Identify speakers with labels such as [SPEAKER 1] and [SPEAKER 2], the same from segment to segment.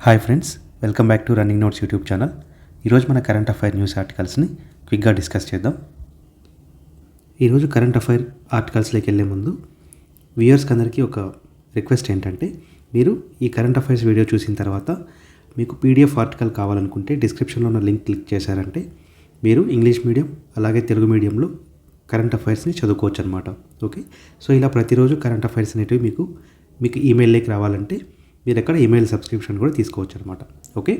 [SPEAKER 1] Hi friends welcome back to running notes YouTube channel. ఈరోజు మన current affair news ఆర్టికల్స్ని క్విక్గా discuss చేద్దాం. ఈరోజు కరెంట్ అఫైర్ ఆర్టికల్స్లోకి వెళ్ళే ముందు వ్యూయర్స్కి అందరికీ ఒక రిక్వెస్ట్ ఏంటంటే మీరు ఈ కరెంట్ అఫైర్స్ వీడియో చూసిన తర్వాత మీకు పీడిఎఫ్ ఆర్టికల్ కావాలనుకుంటే డిస్క్రిప్షన్లో ఉన్న లింక్ క్లిక్ చేశారంటే మీరు ఇంగ్లీష్ మీడియం అలాగే తెలుగు మీడియంలో కరెంట్ అఫైర్స్ని చదువుకోవచ్చు అనమాట ఓకే? సో ఇలా ప్రతిరోజు కరెంట్ అఫైర్స్ అనేటివి మీకు మీకు ఈమెయిల్లోకి రావాలంటే మీరు ఎక్కడ ఈమెయిల్ సబ్స్క్రిప్షన్ కూడా తీసుకోవచ్చు అనమాట ఓకే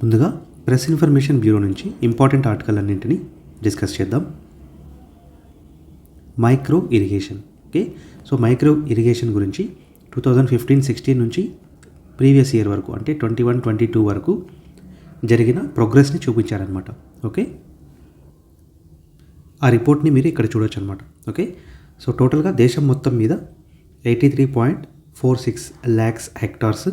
[SPEAKER 1] ముందుగా ప్రెస్ ఇన్ఫర్మేషన్ బ్యూరో నుంచి ఇంపార్టెంట్ ఆర్టికల్ అన్నింటినీ డిస్కస్ చేద్దాం. Micro irrigation okay so micro irrigation గురించి టూ థౌజండ్ ఫిఫ్టీన్ సిక్స్టీన్ నుంచి ప్రీవియస్ ఇయర్ వరకు అంటే ట్వంటీ వన్ ట్వంటీ టూ వరకు జరిగిన ప్రోగ్రెస్ని చూపించారనమాట ఓకే ఆ రిపోర్ట్ని మీరు ఇక్కడ చూడొచ్చు అనమాట ఓకే సో టోటల్గా దేశం మొత్తం మీద eighty three point four six lakhs hectares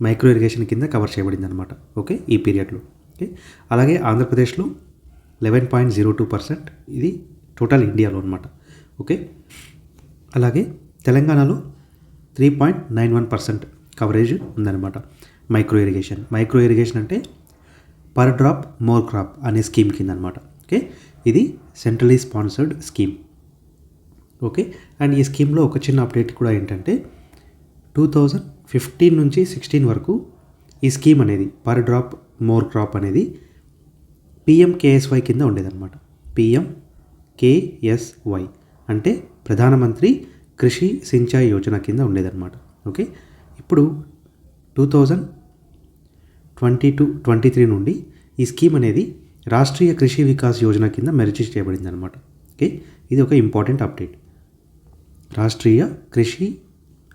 [SPEAKER 1] micro irrigation కింద కవర్ చేయబడింది అనమాట ఓకే ఈ పీరియడ్లో ఓకే అలాగే ఆంధ్రప్రదేశ్లో eleven point zero two percent ఇది టోటల్ ఇండియాలో అనమాట ఓకే అలాగే తెలంగాణలో three point nine one percent coverage ఉందన్నమాట. మైక్రో ఇరిగేషన్ మైక్రో ఇరిగేషన్ అంటే పర్ డ్రాప్ మోర్ క్రాప్ అనే స్కీమ్ కింద అనమాట ఓకే ఇది centrally sponsored scheme okay? And ఈ స్కీమ్లో ఒక చిన్న అప్డేట్ కూడా ఏంటంటే టూ థౌజండ్ ఫిఫ్టీన్ నుంచి సిక్స్టీన్ వరకు ఈ స్కీమ్ అనేది పర్ డ్రాప్ మోర్ క్రాప్ అనేది పిఎం కేఎస్వై కింద ఉండేదన్నమాట. పిఎం కేఎస్వై అంటే ప్రధానమంత్రి కృషి సించాయ్ యోజన కింద ఉండేదన్నమాట. ఓకే? ఇప్పుడు two thousand twenty two twenty three నుండి ఈ స్కీమ్ అనేది రాష్ట్రీయ కృషి వికాస్ యోజన కింద మెర్జ్ చేయబడింది అనమాట ఓకే? ఇది ఒక ఇంపార్టెంట్ అప్డేట్. రాష్ట్రీయ కృషి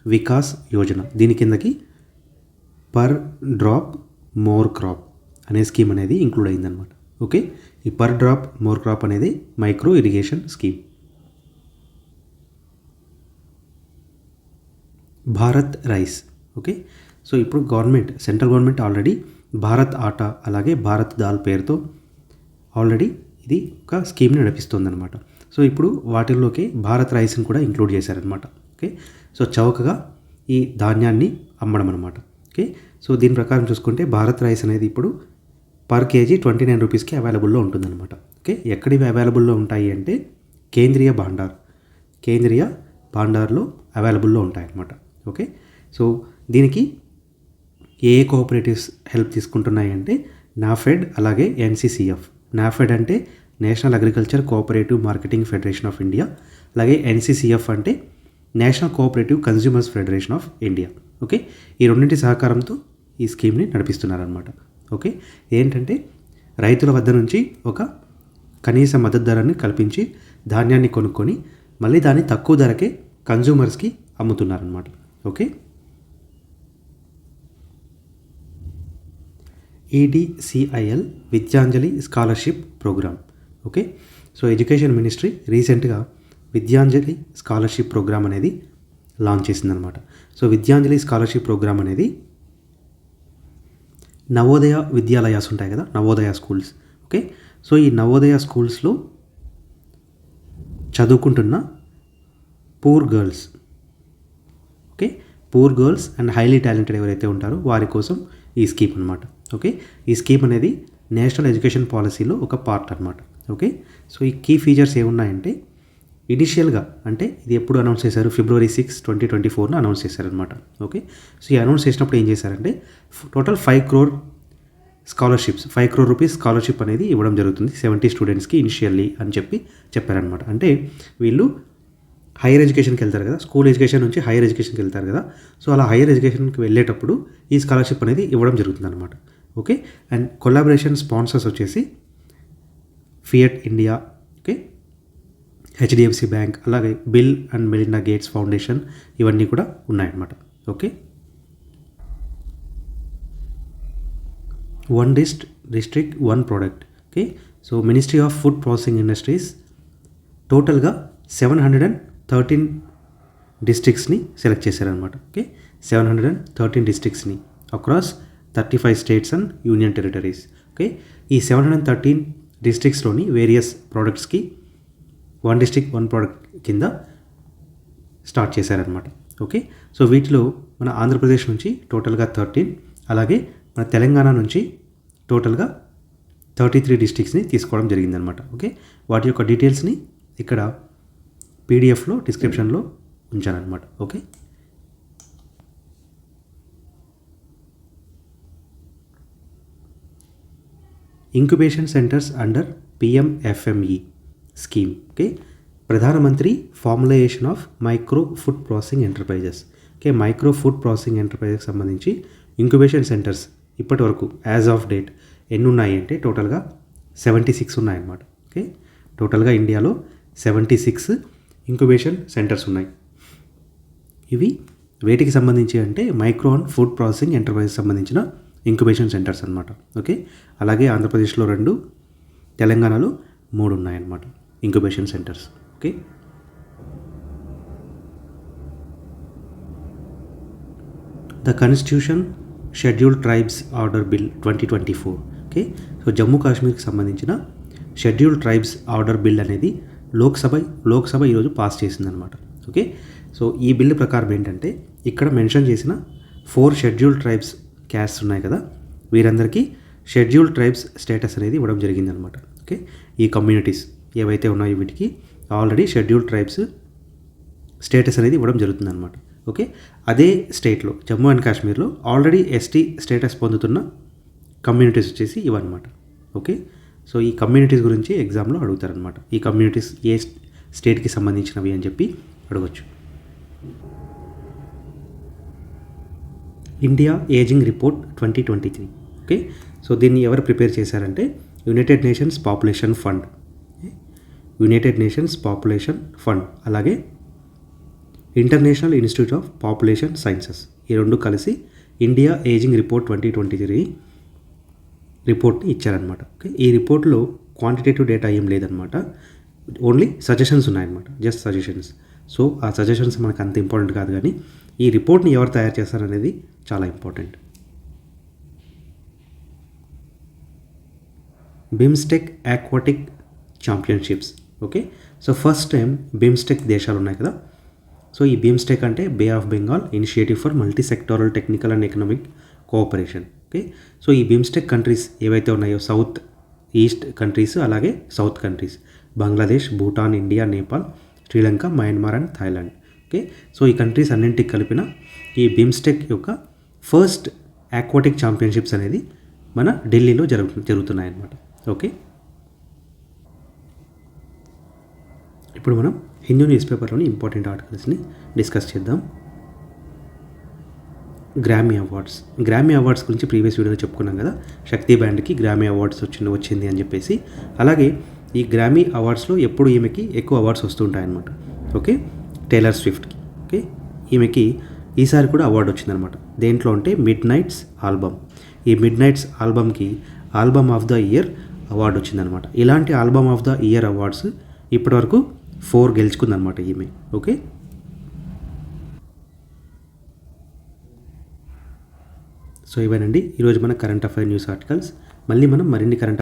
[SPEAKER 1] వికాస్ యోజన. దీని కిందకి పర్ డ్రాప్ మోర్ క్రాప్ అనే స్కీమ్ అనేది ఇంక్లూడ్ అయిందనమాట ఓకే? ఈ పర్ డ్రాప్ మోర్ క్రాప్ అనేది micro irrigation scheme. Bharat rice. Okay? So ఇప్పుడు government central government already Bharat atta అలాగే భారత్ దాల్ పేరుతో ఆల్రెడీ ఇది ఒక స్కీమ్ని నడిపిస్తుందన్నమాట. సో ఇప్పుడు వాటిల్లోకి భారత్ రైస్ని కూడా ఇంక్లూడ్ చేశారనమాట ఓకే? సో చౌకగా ఈ ధాన్యాన్ని అమ్మడం అనమాట ఓకే? సో దీని ప్రకారం చూసుకుంటే భారత్ రైస్ అనేది ఇప్పుడు పర్ కేజీ ట్వంటీ నైన్ రూపీస్కి అవైలబుల్లో ఉంటుందన్నమాట. ఓకే? ఎక్కడివి అవైలబుల్లో ఉంటాయి అంటే కేంద్రీయ భాండార్. కేంద్రీయ భాండార్లో అవైలబుల్లో ఉంటాయన్నమాట. ఓకే? సో దీనికి ఏ కోఆపరేటివ్స్ హెల్ప్ తీసుకుంటున్నాయి అంటే నాఫెడ్ అలాగే ఎన్సీసీఎఫ్ నాఫెడ్ అంటే national agriculture cooperative marketing federation of India అలాగే ఎన్సీసీఎఫ్ అంటే national cooperative consumers federation of India. Okay? ఈ రెండింటి సహకారంతో ఈ స్కీమ్ని నడిపిస్తున్నారనమాట ఓకే? ఏంటంటే రైతుల వద్ద నుంచి ఒక కనీస మద్దతు ధరని కల్పించి ధాన్యాన్ని కొనుక్కొని మళ్ళీ దాన్ని తక్కువ ధరకే కన్జ్యూమర్స్కి అమ్ముతున్నారనమాట okay? EDCIL Vidyanjali scholarship programme. Okay? So education ministry రీసెంట్గా విద్యాంజలి స్కాలర్షిప్ ప్రోగ్రామ్ అనేది లాంచ్ చేసిందనమాట సో విద్యాంజలి స్కాలర్షిప్ ప్రోగ్రామ్ అనేది నవోదయ విద్యాలయాస్ ఉంటాయి కదా నవోదయ స్కూల్స్. ఓకే? సో ఈ నవోదయ స్కూల్స్లో చదువుకుంటున్న poor girls. Okay? Poor girls and highly talented ఎవరైతే ఉంటారో వారి కోసం ఈ స్కీమ్ అనమాట ఓకే? ఈ స్కీమ్ అనేది నేషనల్ ఎడ్యుకేషన్ పాలసీలో ఒక పార్ట్ అనమాట ఓకే? సో ఈ కీ ఫీచర్స్ ఏమున్నాయంటే ఇనిషియల్గా అంటే ఇది ఎప్పుడు అనౌన్స్ చేశారు? ఫిబ్రవరి సిక్స్ ట్వంటీ ట్వంటీ ఫోర్న అనౌన్స్ చేశారనమాట ఓకే? సో ఈ అనౌన్స్ చేసినప్పుడు ఏం చేశారంటే total five crore scholarships five crore rupees scholarship అనేది ఇవ్వడం జరుగుతుంది సెవెంటీ స్టూడెంట్స్కి ఇనిషియల్లీ అని చెప్పి చెప్పారనమాట అంటే వీళ్ళు హైయర్ ఎడ్యుకేషన్కి వెళ్తారు కదా స్కూల్ ఎడ్యుకేషన్ నుంచి హైయర్ ఎడ్యుకేషన్కి వెళ్తారు కదా సో అలా హైయర్ ఎడ్యుకేషన్కి వెళ్ళేటప్పుడు ఈ స్కాలర్షిప్ అనేది ఇవ్వడం జరుగుతుంది అనమాట ఓకే? అండ్ కొలాబరేషన్ స్పాన్సర్స్ వచ్చేసి Fiat India okay? HDFC bank అలాగే Bill and Melinda Gates foundation ఇవన్నీ కూడా ఉన్నాయన్నమాట okay? One dist district one product okay? So ministry of food processing industries టోటల్గా సెవెన్ హండ్రెడ్ అండ్ థర్టీన్ డిస్ట్రిక్ట్స్ని select చేశారనమాట okay? Seven hundred and thirteen డిస్ట్రిక్ట్స్ని across thirty five states and union territories okay? ఈ seven hundred thirteen డిస్ట్రిక్ట్స్లోని various ప్రోడక్ట్స్కి one district one product కింద start చేశారనమాట okay so వీటిలో మన ఆంధ్రప్రదేశ్ నుంచి టోటల్గా థర్టీన్ అలాగే మన తెలంగాణ నుంచి టోటల్గా థర్టీ త్రీ డిస్ట్రిక్ట్స్ని తీసుకోవడం జరిగిందనమాట ఓకే వాటి యొక్క డీటెయిల్స్ని ఇక్కడ పీడిఎఫ్లో డిస్క్రిప్షన్లో ఉంచానమాట okay incubation centres under PMFME scheme okay Pradhan Mantri formulation of micro food processing enterprises okay micro food processing enterprises సంబంధించి ఇంక్యుబేషన్ సెంటర్స్ ఇప్పటి వరకు యాజ్ ఆఫ్ డేట్ ఎన్ని ఉన్నాయి అంటే టోటల్గా సెవెంటీ సిక్స్ ఉన్నాయన్నమాట ఓకే టోటల్గా ఇండియాలో సెవెంటీ సిక్స్ ఇంక్యుబేషన్ సెంటర్స్ ఉన్నాయి. ఇవి వేటికి సంబంధించి అంటే micro and food processing enterprises సంబంధించిన ఇంక్యుబేషన్ సెంటర్స్ అనమాట ఓకే? అలాగే ఆంధ్రప్రదేశ్లో రెండు తెలంగాణలో మూడు ఉన్నాయన్నమాట incubation centres. Okay? The constitution scheduled tribes order bill twenty twenty four. Okay? So Jammu కాశ్మీర్కి సంబంధించిన షెడ్యూల్డ్ ట్రైబ్స్ ఆర్డర్ బిల్ అనేది లోక్సభ లోక్సభ ఈరోజు పాస్ చేసిందనమాట ఓకే? సో ఈ బిల్లు ప్రకారం ఏంటంటే ఇక్కడ మెన్షన్ చేసిన ఫోర్ షెడ్యూల్డ్ ట్రైబ్స్ క్యాస్ట్ ఉన్నాయి కదా వీరందరికీ షెడ్యూల్డ్ ట్రైబ్స్ స్టేటస్ అనేది ఇవ్వడం జరిగిందనమాట. ఓకే? ఈ కమ్యూనిటీస్ ఏవైతే ఉన్నాయో వీటికి ఆల్రెడీ షెడ్యూల్డ్ ట్రైబ్స్ స్టేటస్ అనేది ఇవ్వడం జరుగుతుందన్నమాట ఓకే? అదే స్టేట్లో జమ్మూ అండ్ కాశ్మీర్లో ఆల్రెడీ ఎస్టీ స్టేటస్ పొందుతున్న కమ్యూనిటీస్ వచ్చేసి ఇవన్నమాట. ఓకే? సో ఈ కమ్యూనిటీస్ గురించి ఎగ్జామ్లో అడుగుతారనమాట. ఈ కమ్యూనిటీస్ ఏ స్టేట్కి సంబంధించినవి అని చెప్పి అడగచ్చు. India ageing report twenty twenty three okay so దీన్ని ఎవరు ప్రిపేర్ చేశారంటే United Nations population fund United Nations population fund అలాగే international institute of population sciences ఈ రెండు కలిసి India ageing report twenty twenty three రిపోర్ట్ని ఇచ్చారనమాట ఓకే ఈ రిపోర్ట్లో క్వాంటిటేటివ్ డేటా ఏం లేదనమాట ఓన్లీ సజెషన్స్ ఉన్నాయన్నమాట. జస్ట్ సజెషన్స్ సో ఆ సజెషన్స్ మనకు అంత ఇంపార్టెంట్ కాదు కానీ ఈ రిపోర్ట్ని ఎవరు తయారు చేస్తారనేది చాలా important. BIMSTEC aquatic championships okay so first time BIMSTEC దేశాలు ఉన్నాయి కదా? సో ఈ బిమ్స్టెక్ అంటే bay of Bengal initiative for multi sectoral technical and economic cooperation okay so ఈ బిమ్స్టెక్ కంట్రీస్ ఏవైతే ఉన్నాయో సౌత్ ఈస్ట్ కంట్రీస్ అలాగే south countries Bangladesh Bhutan India Nepal Sri Lanka Myanmar and Thailand okay so ఈ countries అన్నింటికి కలిపిన ఈ BIMSTEC యొక్క first aquatic championships అనేది మన ఢిల్లీలో జరుగు జరుగుతున్నాయన్నమాట. ఓకే ఇప్పుడు మనం హిందూ న్యూస్ పేపర్లోని ఇంపార్టెంట్ ఆర్టికల్స్ని డిస్కస్ చేద్దాం. గ్రామీ అవార్డ్స్ గ్రామీ అవార్డ్స్ గురించి ప్రీవియస్ వీడియోలో చెప్పుకున్నాం కదా. శక్తి బ్యాండ్కి గ్రామీ అవార్డ్స్ వచ్చింది వచ్చింది అని చెప్పేసి. అలాగే ఈ గ్రామీ అవార్డ్స్లో ఎప్పుడు ఈమెకి ఎక్కువ అవార్డ్స్ వస్తుంటాయన్నమాట. ఓకే టేలర్ స్విఫ్ట్కి ఓకే ఈమెకి ఈసారి కూడా అవార్డు వచ్చిందనమాట. దేంట్లో అంటే మిడ్ నైట్స్ ఆల్బమ్ ఈ mid nights ఆల్బమ్కి album of the year award వచ్చిందనమాట. ఇలాంటి album of the year awards ఇప్పటివరకు ఫోర్ గెలుచుకుందనమాట ఈమె. ఓకే? సో ఇవేనండి. ఈరోజు మన కరెంట్ అఫైర్ న్యూస్ ఆర్టికల్స్. మళ్ళీ మనం మరిన్ని కరెంట్